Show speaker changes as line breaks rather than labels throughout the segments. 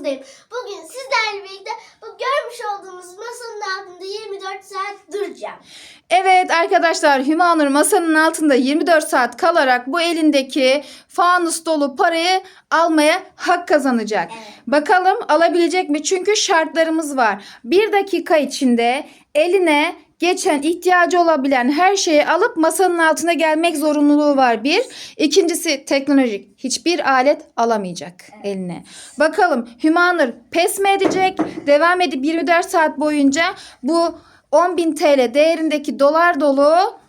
6'dayım. Bugün sizlerle birlikte bu görmüş olduğunuz masanın altında 24 saat duracağım.
Evet arkadaşlar Hümanur masanın altında 24 saat kalarak bu elindeki fanus dolu parayı almaya hak kazanacak.
Evet.
Bakalım alabilecek mi? Çünkü şartlarımız var. Bir dakika içinde eline geçen ihtiyacı olabilen her şeyi alıp masanın altına gelmek zorunluluğu var bir. İkincisi teknolojik. Hiçbir alet alamayacak eline. Bakalım Hümanur pes mi edecek? Devam edip 24 saat boyunca bu 10.000 TL değerindeki dolar dolu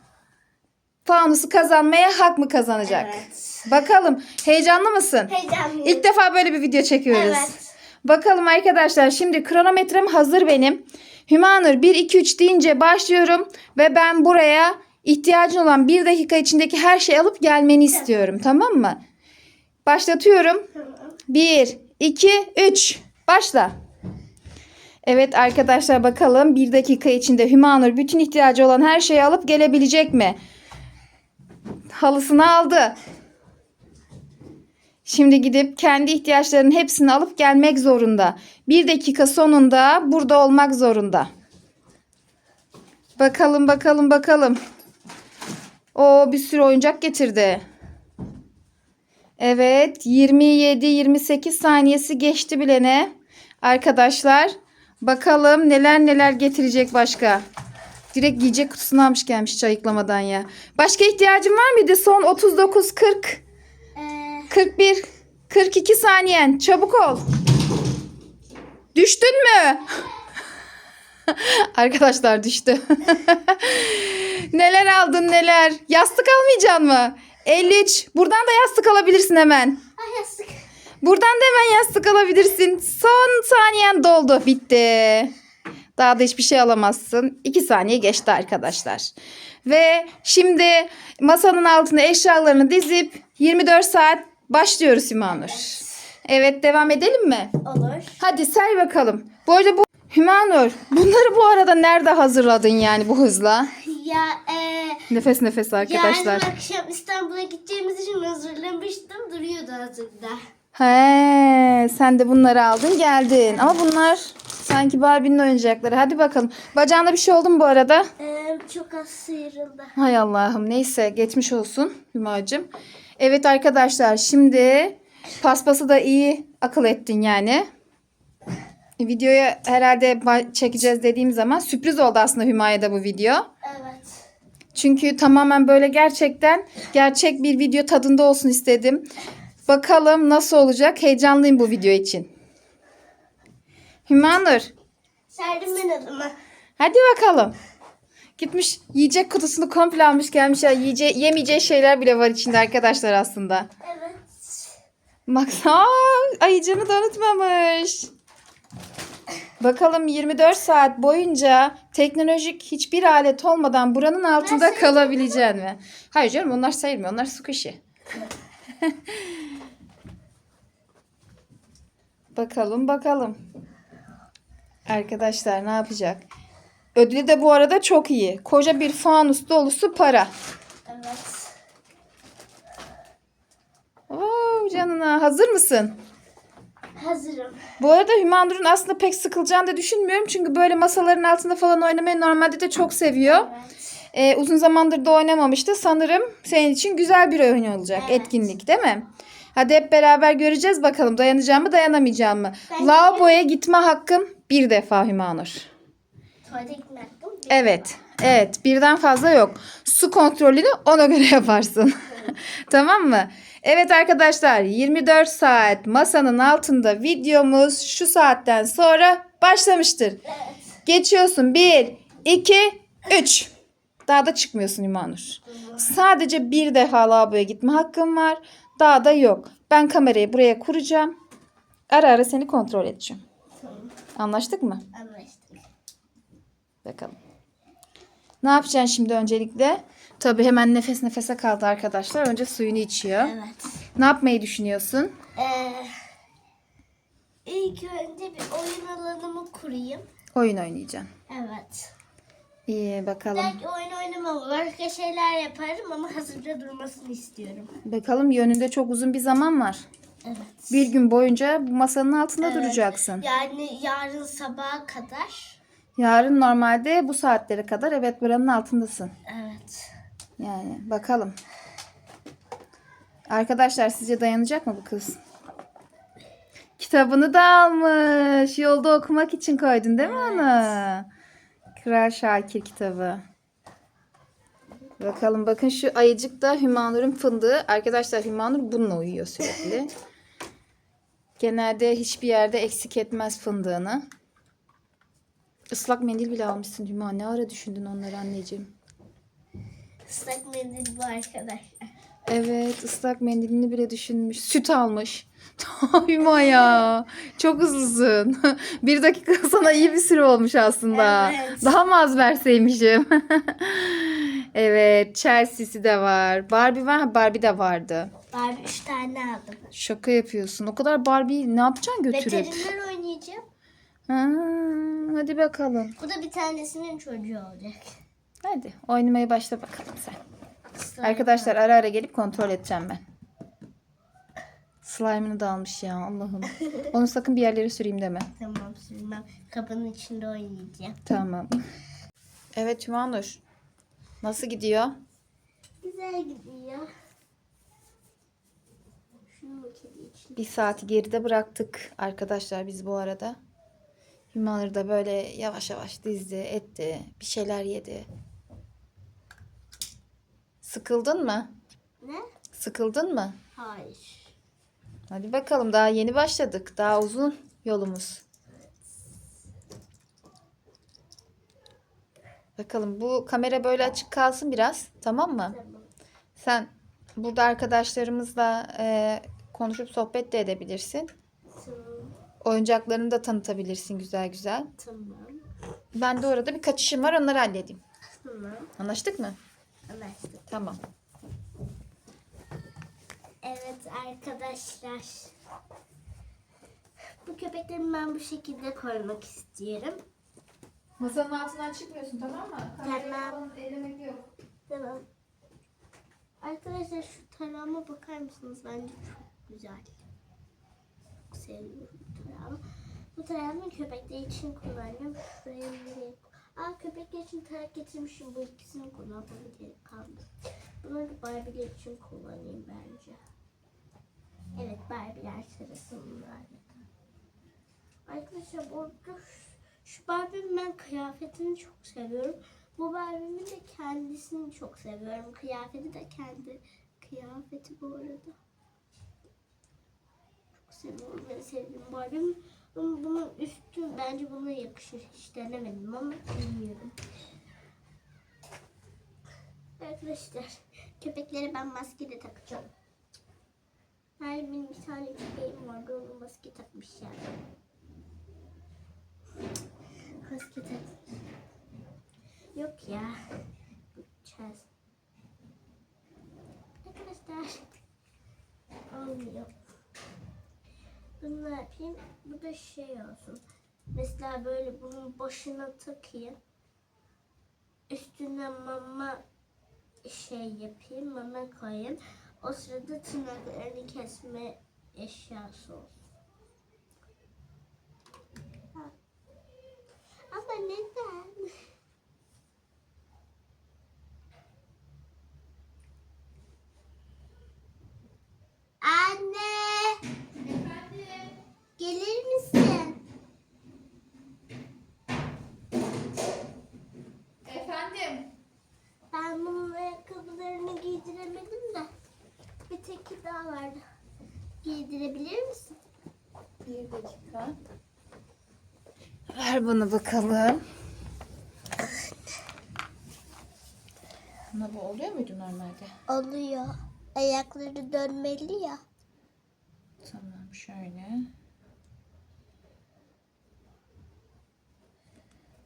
fanusu kazanmaya hak mı kazanacak?
Evet.
Bakalım heyecanlı mısın?
Heyecanlıyım.
İlk defa böyle bir video çekiyoruz.
Evet.
Bakalım arkadaşlar şimdi kronometrem hazır benim. Hümanur 1 2 3 deyince başlıyorum ve ben buraya ihtiyacın olan 1 dakika içindeki her şeyi alıp gelmeni istiyorum tamam mı? Başlatıyorum.
Tamam.
1 2 3 başla. Evet arkadaşlar bakalım 1 dakika içinde Hümanur bütün ihtiyacı olan her şeyi alıp gelebilecek mi? Halısını aldı. Şimdi gidip kendi ihtiyaçlarının hepsini alıp gelmek zorunda. Bir dakika sonunda burada olmak zorunda. Bakalım bakalım bakalım. O bir sürü oyuncak getirdi. Evet 27-28 saniyesi geçti bile ne? Arkadaşlar bakalım neler neler getirecek başka. Direkt yiyecek kutusunu almış gelmiş hiç ayıklamadan ya. Başka ihtiyacın var mıydı? Son 39-40.
Ee,
41 42 saniyen çabuk ol. Düştün mü? Arkadaşlar düştü. neler aldın neler? Yastık almayacaksın mı? 53. Buradan da yastık alabilirsin hemen.
ay yastık.
Buradan da hemen yastık alabilirsin. Son saniyen doldu. Bitti. Daha da hiçbir şey alamazsın. 2 saniye geçti arkadaşlar. Ve şimdi masanın altına eşyalarını dizip 24 saat başlıyoruz Hümanur. Evet devam edelim mi?
Olur.
Hadi say bakalım. Bu arada bu Hümanur bunları bu arada nerede hazırladın yani bu hızla?
Ya e,
Nefes nefes arkadaşlar.
yarın akşam İstanbul'a gideceğimiz için hazırlamıştım. Duruyordu hazırda.
He, sen de bunları aldın geldin. Ama bunlar sanki Barbie'nin oyuncakları. Hadi bakalım. Bacağında bir şey oldu mu bu arada?
Ee, çok az sıyrıldı.
Hay Allah'ım. Neyse geçmiş olsun Hümacığım. Evet arkadaşlar şimdi paspası da iyi akıl ettin yani. Videoya herhalde çekeceğiz dediğim zaman sürpriz oldu aslında Hüma'ya da bu video.
Evet.
Çünkü tamamen böyle gerçekten gerçek bir video tadında olsun istedim. Bakalım nasıl olacak. Heyecanlıyım bu video için. Hümanur
Serdim ben adımı.
hadi bakalım. Gitmiş yiyecek kutusunu komple almış gelmiş. Ya. Yiyece yemeyeceği şeyler bile var içinde arkadaşlar aslında.
Evet.
Baksana ayıcını da unutmamış. Bakalım 24 saat boyunca teknolojik hiçbir alet olmadan buranın altında kalabilecek mi? Hayır canım onlar sayılmıyor. Onlar su kuşu. bakalım bakalım. Arkadaşlar ne yapacak? Ödülü de bu arada çok iyi. Koca bir fanus dolusu para.
Evet.
Oo, canına hazır mısın?
Hazırım.
Bu arada Hümandur'un aslında pek sıkılacağını da düşünmüyorum. Çünkü böyle masaların altında falan oynamayı normalde de çok seviyor.
Evet.
Ee, uzun zamandır da oynamamıştı. Sanırım senin için güzel bir oyun olacak.
Evet.
Etkinlik değil mi? Hadi hep beraber göreceğiz bakalım dayanacağım mı dayanamayacağım mı?
Ben-
Lavaboya gitme hakkım bir defa Hümanur.
Tuvalete
Evet. Evet. Birden fazla yok. Su kontrolünü ona göre yaparsın. tamam mı? Evet arkadaşlar 24 saat masanın altında videomuz şu saatten sonra başlamıştır.
Evet.
Geçiyorsun 1, 2, 3. Daha da çıkmıyorsun İmanur. Sadece bir defa lavaboya gitme hakkım var. Daha da yok. Ben kamerayı buraya kuracağım. Ara ara seni kontrol edeceğim. Anlaştık mı?
Anlaştık.
Bakalım. Ne yapacaksın şimdi öncelikle? Tabii hemen nefes nefese kaldı arkadaşlar. Önce suyunu içiyor.
Evet.
Ne yapmayı düşünüyorsun?
Ee, ilk önce bir oyun alanımı kurayım.
Oyun oynayacaksın.
Evet.
İyi bakalım.
Belki oyun oynamam. Başka şeyler yaparım ama hazırda durmasını istiyorum.
Bakalım yönünde çok uzun bir zaman var.
Evet.
Bir gün boyunca bu masanın altında
Evet.
duracaksın.
Yani yarın sabaha kadar.
Yarın normalde bu saatlere kadar evet buranın altındasın.
Evet.
Yani bakalım. Arkadaşlar sizce dayanacak mı bu kız? Kitabını da almış. Yolda okumak için koydun değil mi onu? Kral Şakir kitabı. Bakalım bakın şu ayıcık da Hümanur'un fındığı. Arkadaşlar Hümanur bununla uyuyor sürekli. Genelde hiçbir yerde eksik etmez fındığını. Islak mendil bile almışsın Hüma. Ne ara düşündün onları anneciğim?
Islak mendil bu arkadaşlar.
Evet ıslak mendilini bile düşünmüş. Süt almış. Hüma ya. Çok hızlısın. bir dakika sana iyi bir süre olmuş aslında.
Evet.
Daha mı az verseymişim? evet Chelsea'si de var. Barbie var. Barbie de vardı.
Barbie 3 tane aldım.
Şaka yapıyorsun. O kadar Barbie'yi ne yapacaksın götürüp?
Veteriner oynayacağım.
Ha, hadi bakalım.
Bu da bir tanesinin çocuğu olacak.
Hadi oynamaya başla bakalım sen.
Slime.
Arkadaşlar ara ara gelip kontrol edeceğim ben. Slime'ını da almış ya Allah'ım. Onu sakın bir yerlere süreyim deme.
Tamam sürmem. Kapının içinde oynayacağım.
Tamam. Evet Hümanur. Nasıl gidiyor?
Güzel gidiyor. Şunu kedi için.
Bir saati geride bıraktık arkadaşlar biz bu arada. Hümanur da böyle yavaş yavaş dizdi, etti, bir şeyler yedi. Sıkıldın mı?
Ne?
Sıkıldın mı?
Hayır.
Hadi bakalım daha yeni başladık. Daha uzun yolumuz. Bakalım bu kamera böyle açık kalsın biraz. Tamam mı?
Tamam.
Sen burada arkadaşlarımızla e, konuşup sohbet de edebilirsin. Oyuncaklarını da tanıtabilirsin güzel güzel.
Tamam.
Ben de orada birkaç işim var onları halledeyim.
Tamam.
Anlaştık mı?
Anlaştık.
Tamam.
Evet arkadaşlar. Bu köpeklerimi ben bu şekilde koymak istiyorum.
Masanın altından çıkmıyorsun tamam mı?
Tamam.
Ellemek yok.
Tamam. Arkadaşlar şu tarağıma bakar mısınız? Bence çok güzel. Çok seviyorum tarağı. Bu tarağımı köpekler için kullanıyorum. Şuraya Aa köpekler için tarak getirmişim. Bu ikisini kullanmam gerek kaldı. Bunları da Barbie'ler için kullanayım bence. Evet Barbie'ler sırası bunlarla. Arkadaşlar bu arada şu- şu Barbie'nin ben kıyafetini çok seviyorum. Bu Barbie'nin de kendisini çok seviyorum. Kıyafeti de kendi kıyafeti bu arada. Seviyorum. En sevdiğim Barbie'm. Ama bunun üstü bence buna yakışır. Hiç denemedim ama bilmiyorum. Arkadaşlar köpeklere ben maske de takacağım. Her bir tane köpeğim vardı. Onu maske takmış yani. Maske tak. Yok ya. Gideceğiz. Arkadaşlar. Olmuyor. Bunu ne yapayım? Bu da şey olsun. Mesela böyle bunun başına takayım. Üstüne mama şey yapayım. Mama koyayım. O sırada tırnaklarını kesme eşyası olsun. Ama neden? Anne! Gelir misin?
Efendim.
Ben bunun ayakkabılarını giydiremedim de. Bir tek daha vardı. Giydirebilir misin?
Bir dakika. Ver bana bakalım. Ama bu oluyor muydu normalde?
Oluyor. Ayakları dönmeli ya.
Tamam şöyle.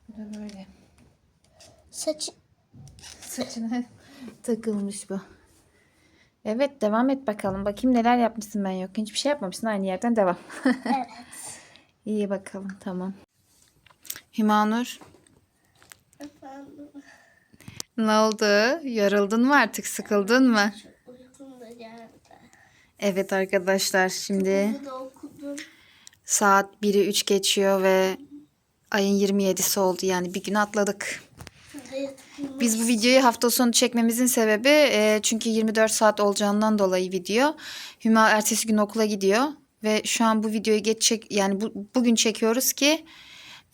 Bu da böyle.
Saçı
Saçına takılmış bu. Evet devam et bakalım. Bakayım neler yapmışsın ben yok. Hiçbir şey yapmamışsın. Aynı yerden devam.
evet.
İyi bakalım tamam. Hümanur
Efendim.
ne oldu? Yoruldun mu artık? Sıkıldın mı?
Uykum da geldi.
Evet arkadaşlar şimdi saat 1'i 3 geçiyor ve ayın 27'si oldu yani bir gün atladık. Biz bu videoyu hafta sonu çekmemizin sebebi e, çünkü 24 saat olacağından dolayı video. Hüma ertesi gün okula gidiyor ve şu an bu videoyu geç çek yani bu, bugün çekiyoruz ki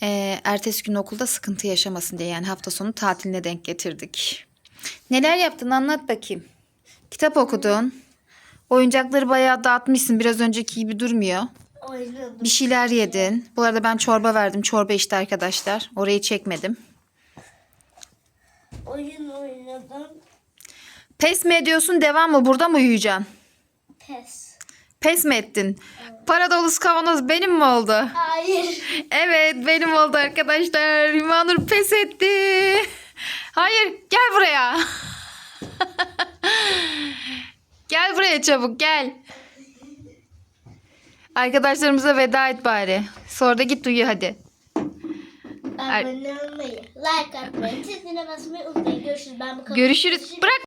e, ertesi gün okulda sıkıntı yaşamasın diye yani hafta sonu tatiline denk getirdik. Neler yaptın anlat bakayım. Kitap okudun. Oyuncakları bayağı dağıtmışsın. Biraz önceki gibi durmuyor.
oynadım.
Bir şeyler yedin. Bu arada ben çorba verdim. Çorba içti arkadaşlar. Orayı çekmedim.
Oyun oynadım.
Pes mi ediyorsun devam mı burada mı uyuyacaksın?
Pes.
Pes mi ettin? Para dolusu kavanoz benim mi oldu?
Hayır.
Evet benim oldu arkadaşlar. Hümanur pes etti. Hayır gel buraya. gel buraya çabuk gel. Arkadaşlarımıza veda et bari. Sonra da git uyu hadi.
Abone olmayı, like atmayı, çizgine basmayı unutmayın. Görüşürüz. Ben bu
Görüşürüz. Bırak.